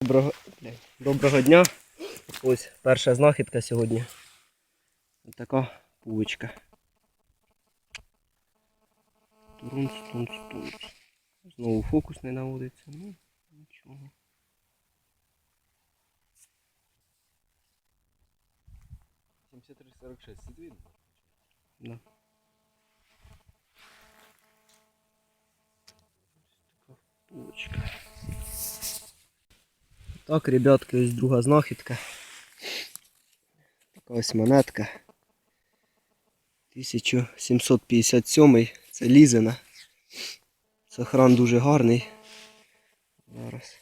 Доброго, доброго дня. Ось перша знахідка сьогодні. Ось така пувочка. Турунц, тунц, тунц. Знову фокус не наводиться. Ну, нічого. Да. Така пувочка. Так, ребятки, ось друга знахідка. Така ось монетка. 1757 це лізина. Сохран дуже гарний. Зараз.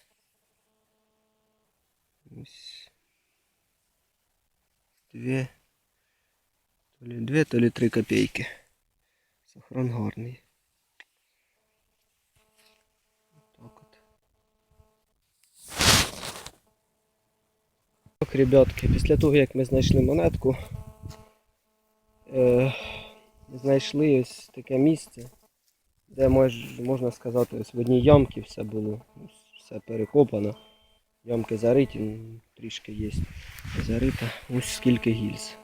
Ось. Дві. То лі дві, то лі три копійки. Сохран гарний. Так от. Так, ребятки, після того як ми знайшли монетку, е, знайшли ось таке місце, де мож, можна сказати, ось в одній ямці все було, все перекопано. Ямки зариті, ну, трішки є зарита. Ось скільки гільз.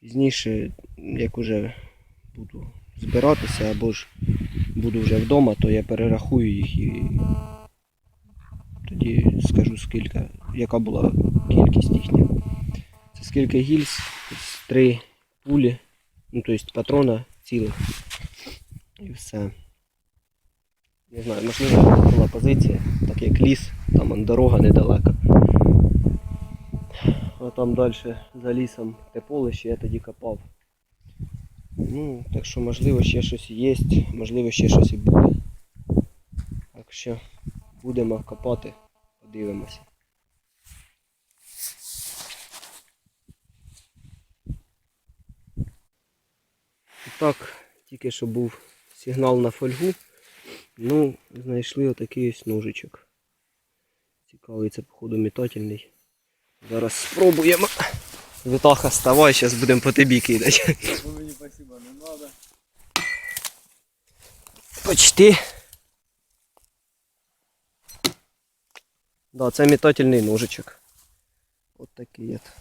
Пізніше, як уже буду збиратися або ж буду вже вдома, то я перерахую їх і тоді скажу скільки, яка була кількість їхня. Це скільки гільз, три пулі, ну тобто патрона цілих. І все. Не знаю, можливо була позиція, так як ліс, там дорога недалека. А там далі за лісом те поле, що я тоді копав. Ну, так що можливо ще щось є, можливо ще щось і буде. Так що будемо копати, подивимося. І так, тільки що був сигнал на фольгу. Ну, знайшли отакий ось ножичок. Цікавий, це походу метательний. Зараз спробуємо. Витаха, ставай, зараз будемо по тобі кидати. Мені спасибо, не надо. Почти. Да, це метательний ножичок. От такий от.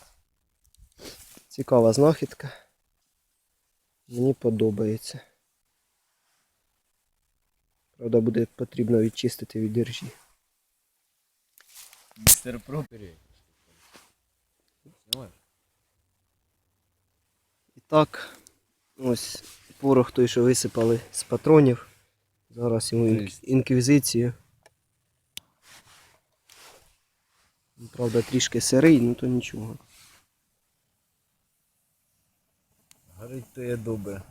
Цікава знахідка. Мені подобається. Правда, буде потрібно відчистити від держі. Містер Пропері. І так, ось порох той, що висипали з патронів. Зараз йому інквізицію. Ну, Правда, трішки сирий, ну то нічого. Горить то є добре.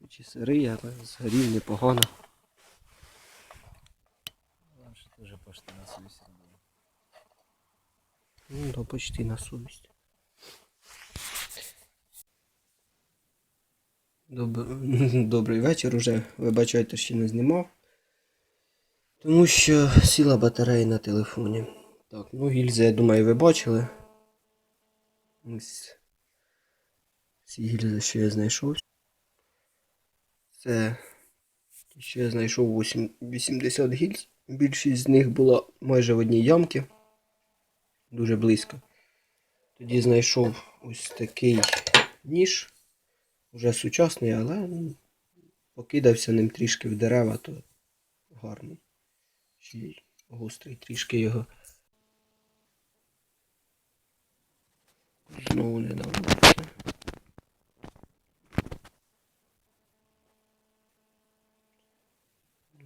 Хоч і сирий, але згорів непогано. Ще теж пошти на совісті було. Ну, да, почти на совість. Доб- Добрий вечір уже. Вибачайте, що не знімав. Тому що сіла батарея на телефоні. Так, ну гільзи, я думаю, ви бачили. Ось ці гільзи, що я знайшов. Це що я знайшов 8 80 гільз. Більшість з них була майже в одній ямці дуже близько. Тоді знайшов ось такий ніж, вже сучасний, але покидався ним трішки в дерева, то гарний. Ще й гострий трішки його. Знову не недавно.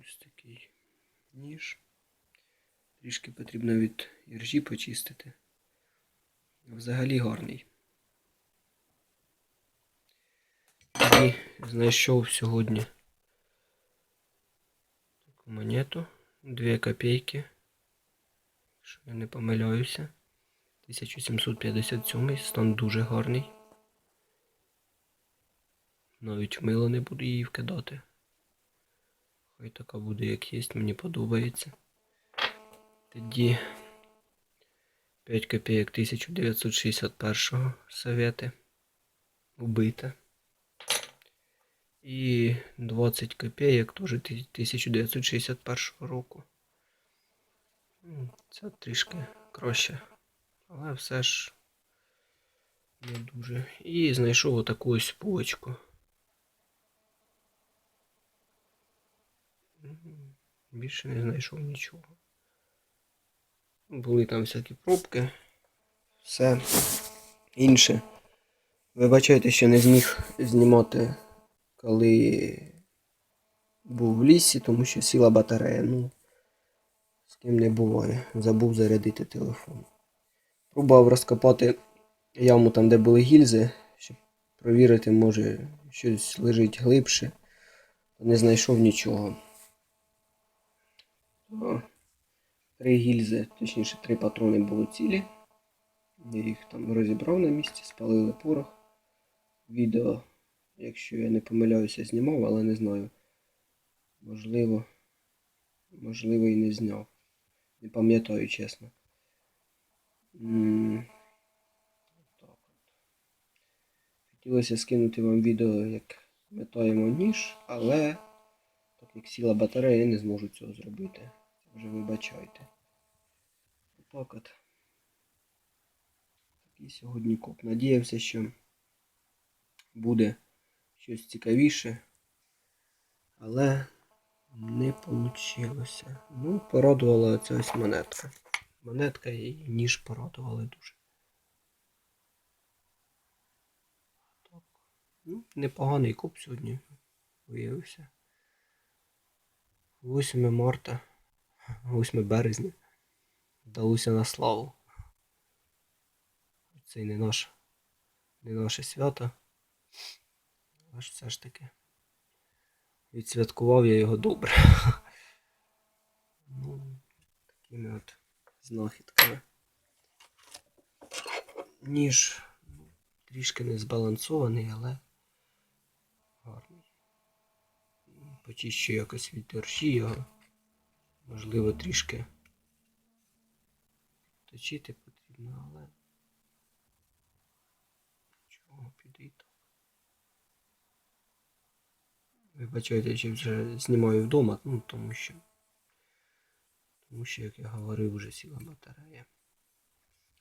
Ось такий ніж. Трішки потрібно від іржі почистити. Взагалі гарний. І знайшов сьогодні таку монету. 2 копійки. Якщо я не помиляюся. 1757 стан дуже гарний. Навіть мило не буду її вкидати. Хай така буде як є, мені подобається. Тоді 5 копійок 1961 совети. Убита. І 20 копійок теж 1961 року. Ну, Це трішки краще. Але все ж не дуже. І знайшов отаку ось пулочку. Мгм. Більше не знайшов нічого. Були там всякі пробки. Все інше. Вибачайте, що не зміг знімати, коли був в лісі, тому що сіла батарея. Ну, з ким не буває. Забув зарядити телефон. Пробував розкопати яму там, де були гільзи, щоб провірити, може щось лежить глибше. Не знайшов нічого. Три гільзи, точніше три патрони були цілі. Я їх там розібрав на місці, спалили порох. Відео, якщо я не помиляюся, знімав, але не знаю. Можливо, можливо і не зняв. Не пам'ятаю, чесно. Хотілося скинути вам відео, як метаємо ніж, але так як сіла батарея, я не зможу цього зробити. Це вже вибачайте. Отак от. Такий сьогодні коп. Надіявся, що буде щось цікавіше, але не вийшло. Ну, порадувала ця ось монетка. Монетка і ніж порадували дуже. Так. Ну, непоганий коп сьогодні виявився. 8 марта, 8 березня. Вдалося на славу. Це не наше, не наше свято. Але ж все ж таки. Відсвяткував я його добре. Ну, такими от знахідками. Ніж ну, трішки не збалансований, але гарний. Почищу якось від торші його. Можливо, трішки точити потрібно, але чого піде і так. Вибачайте, що вже знімаю вдома, ну тому що. Тому що, як я говорив, вже сіла батарея.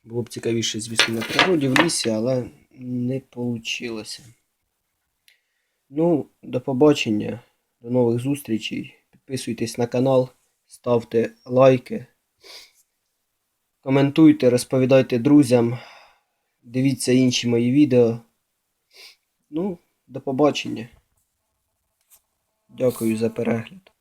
Було б цікавіше, звісно, на природі в лісі, але не вийшло. Ну, до побачення, до нових зустрічей. Підписуйтесь на канал, ставте лайки, коментуйте, розповідайте друзям, дивіться інші мої відео. Ну, до побачення. Дякую за перегляд.